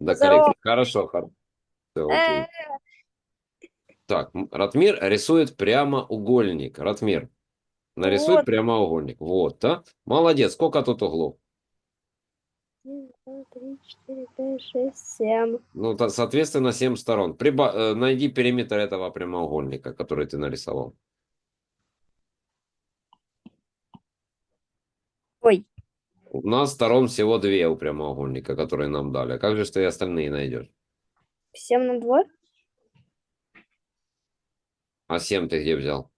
Здорово. коллеги. Хорошо, хорошо. Окей. Э, Так, Ратмир рисует прямоугольник. Ратмир, нарисуй Вот. прямоугольник. Вот, да? Молодец. Сколько тут углов? один, два, три, четыре, пять, шесть, семь. Ну, соответственно, 7 сторон. Приба- э, найди периметр этого прямоугольника, который ты нарисовал. Ой, У нас сторон всего две у прямоугольника, которые нам дали. Как же ж ты остальные найдешь? семь на два? А 7 ты где взял?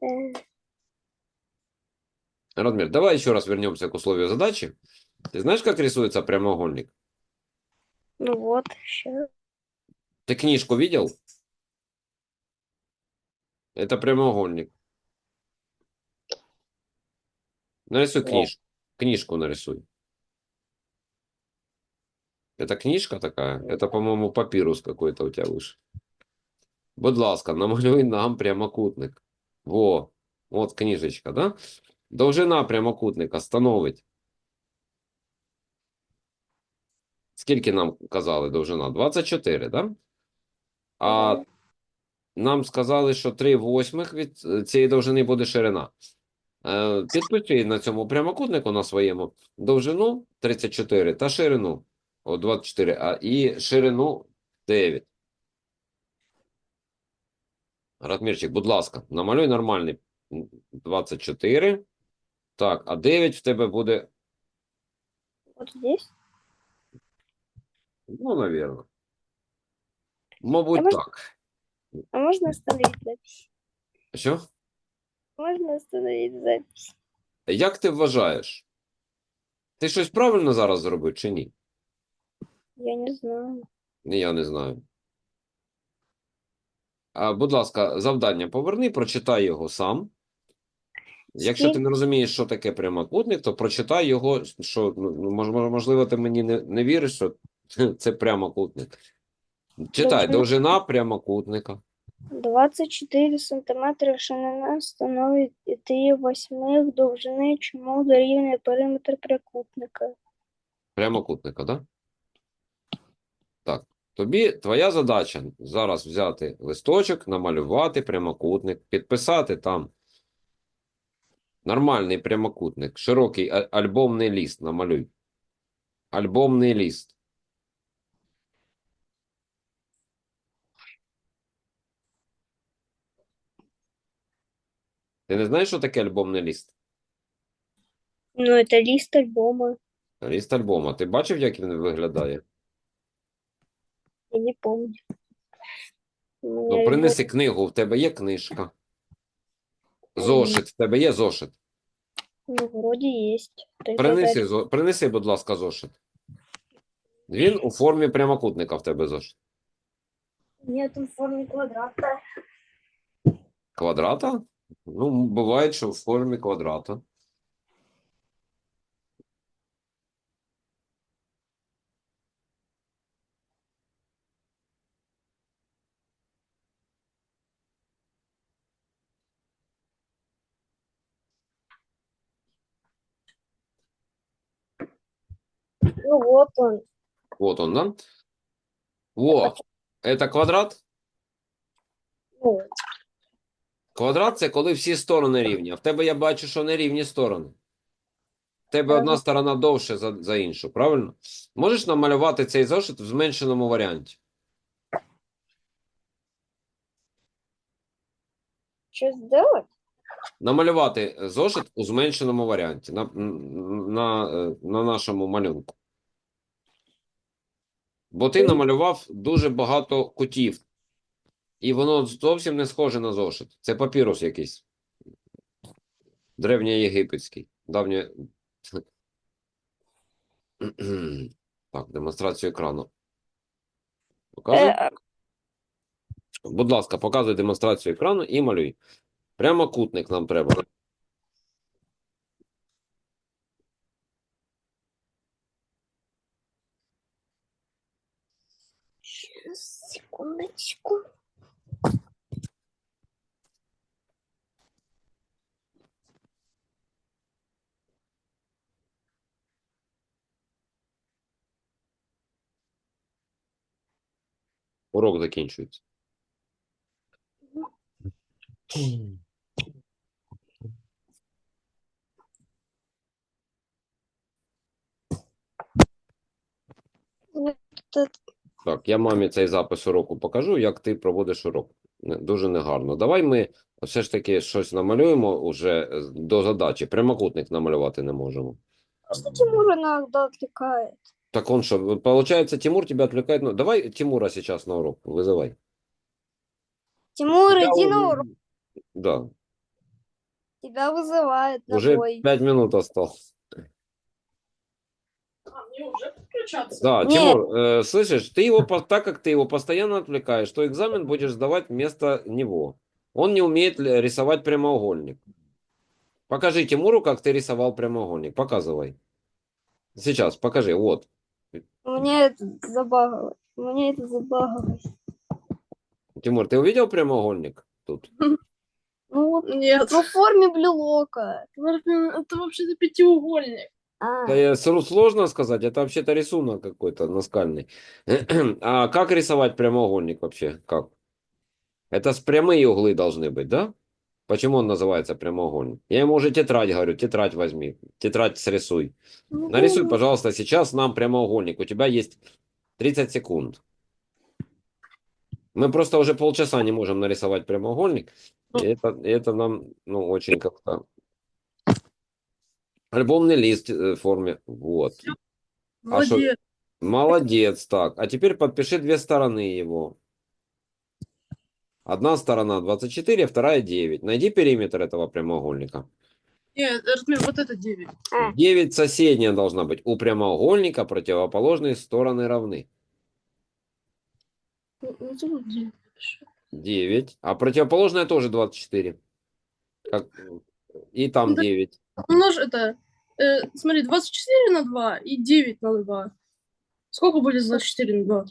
Э, Радмир, давай еще раз вернемся к условию задачи. Ты знаешь, как рисуется прямоугольник? Ну вот, сейчас. Ты книжку видел? Это прямоугольник. Нарисуй Нет. книжку. Книжку нарисуй. Это книжка такая? Это, по-моему, папирус какой-то у тебя выше. Будь ласка, намалюй нам прямокутник. Во, от книжечка, да? Довжина прямокутника становить. Скільки нам казали довжина? 24, да? А Мгм. нам сказали, що 3 восьмих від е, цієї довжини буде ширина. Е, на цьому прямокутнику на своєму довжину 34 та ширину о, 24, а і ширину 9. Ратмірчик, будь ласка, намалюй нормальний 24. Так, а 9 в тебе буде, Вот здесь. ну, навірно. Мабуть, А так. А можно остановить запись? Що? Можно остановить запись? Як ти вважаєш? Ти щось правильно зараз зробив чи ні? Я не знаю. Ні, Я не знаю. А, будь ласка, завдання поверни, прочитай його сам. Якщо ти не розумієш, що таке прямокутник, то прочитай його, що ну, ну, мож- мож- можливо, ти мені не, не віриш, що це прямокутник. Читай, Довжина. довжина прямокутника. 24 сантиметри ширина становить 3 восьмих довжини, чому дорівнює периметр прямокутника. Прямокутника, да? Так. Тобі твоя задача зараз взяти листочок, намалювати прямокутник, підписати там нормальний прямокутник, широкий альбомний ліст намалюй. Альбомний ліст. Ти не знаєш, що таке альбомний ліст? Ну, это лист альбома. Ліст альбома. Ти бачив, як він виглядає? Я не помню. Ну, принеси книгу, в тебе є книжка. Зошит, в тебе є зошит. Ну, вроде есть. Принеси, зо- принеси, будь ласка, зошит. Він у формі прямокутника в тебе зошит. Нет, он в форме квадрата. Квадрата? Ну, буває, що в формі квадрата. Ну, вот он. Вот он, да? Во, це квадрат? Ну, Квадрат це коли всі сторони рівні. А в тебе я бачу, що не рівні сторони. В тебе одна сторона довше за, за іншу, правильно? Можеш намалювати цей зошит в зменшеному варіанті? что сделать? Намалювати зошит у зменшеному варіанті на, на, на нашому малюнку. Бо ти намалював дуже багато кутів. І воно зовсім не схоже на зошит. Це папірус якийсь. Древньоєгипетський. Давньо... Так, демонстрацію екрану. Показуй. Э, Будь ласка, показуй демонстрацію екрану і малюй. Прямокутник нам треба. Урок закінчується. Так, я мамі цей запис уроку покажу, як ти проводиш урок. Дуже негарно. Давай ми все ж таки щось намалюємо уже е, до задачі. Прямокутник намалювати не можемо. Тимур иногда отвлекает. Так он что, получается, Тимур тебя отвлекает? Ну, давай Тимура сейчас на урок, вызывай. Тимур, Я иди на урок. Да, Тебя вызывают на уже бой. пять минут осталось. А, мне уже подключаться? Да, Нет. Тимур, э, слышишь, ты его, по- так как ты его постоянно отвлекаешь, то экзамен будешь сдавать вместо него. Он не умеет рисовать прямоугольник. Покажи Тимуру, как ты рисовал прямоугольник. Показывай. Сейчас, покажи, вот. Мне это забагалось. Мне это забагалось. Тимур, ты увидел прямоугольник тут? Ну вот, Нет. ну в форме блока. Это вообще-то пятиугольник. А, Да, я- сру- сложно сказать, это вообще-то рисунок какой-то наскальный. А как рисовать прямоугольник вообще? Как? Это с прямые углы должны быть, да? Почему он называется прямоугольник? Я ему уже тетрадь говорю, тетрадь возьми, тетрадь срисуй. ну, Нарисуй, пожалуйста, сейчас нам прямоугольник. У тебя есть 30 секунд. Мы просто уже полчаса не можем нарисовать прямоугольник. И это, и это нам, ну, очень как-то... Альбомный лист э, в форме. Вот. А шо- Молодец. Молодец, так. А теперь подпиши две стороны его. Одна сторона 24, вторая 9. Найди периметр этого прямоугольника. Нет, Артемий, вот это 9. А. 9 соседняя должна быть. У прямоугольника противоположные стороны равны. Ну, ну, тут 9. 9. А противоположная тоже 24. Как... И там Да. 9. Умножь это, э, смотри, 24 на 2 и 9 на 2. Сколько будет 24 на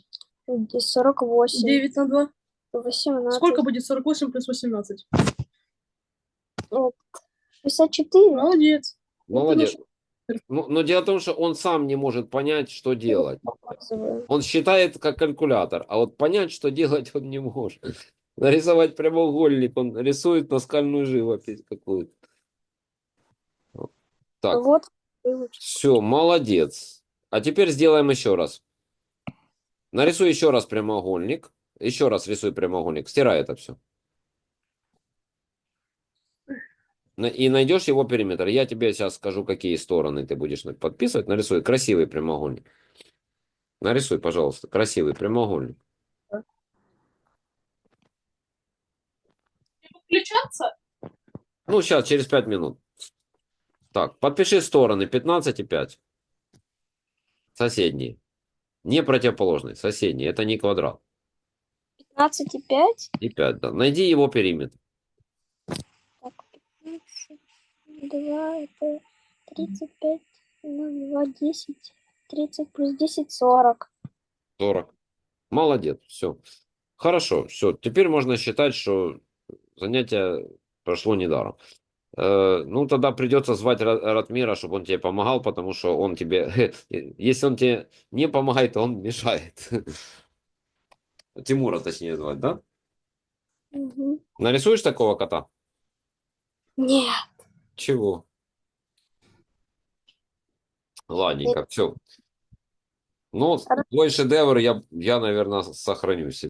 2? 48. 9 на 2. 18. Сколько будет 48 плюс 18? 64. Молодец. Молодец. Ну, но дело в том, что он сам не может понять, что делать. Он считает как калькулятор, а вот понять, что делать, он не может. Нарисовать прямоугольник, он рисует наскальную живопись какую-то. Так, Вот. все, молодец. А теперь сделаем еще раз. Нарисуй еще раз прямоугольник. Еще раз рисуй прямоугольник. Стирай это все. И найдешь его периметр. Я тебе сейчас скажу, какие стороны ты будешь подписывать. Нарисуй красивый прямоугольник. Нарисуй, пожалуйста, красивый прямоугольник. Включаться? Ну, сейчас, через 5 минут. Так, подпиши стороны 15 и 5. Соседние. Не противоположные, соседние. Это не квадрат. 15 и 5. И 5, да. Найди его периметр. Так, 15. 2 это 35. Ну, 2, 10. 30 плюс 10, 40. 40. Молодец, все. Хорошо, все. Теперь можно считать, что занятие прошло недаром. Э, ну, тогда придется звать Ра- Ратмира, чтобы он тебе помогал, потому что он тебе... Если он тебе не помогает, то он мешает. Тимура, точнее, звать, да? Мгм. Нарисуешь такого кота? Нет. Чего? Ладненько, все. Ну, твой шедевр я, я, наверное, сохраню себе.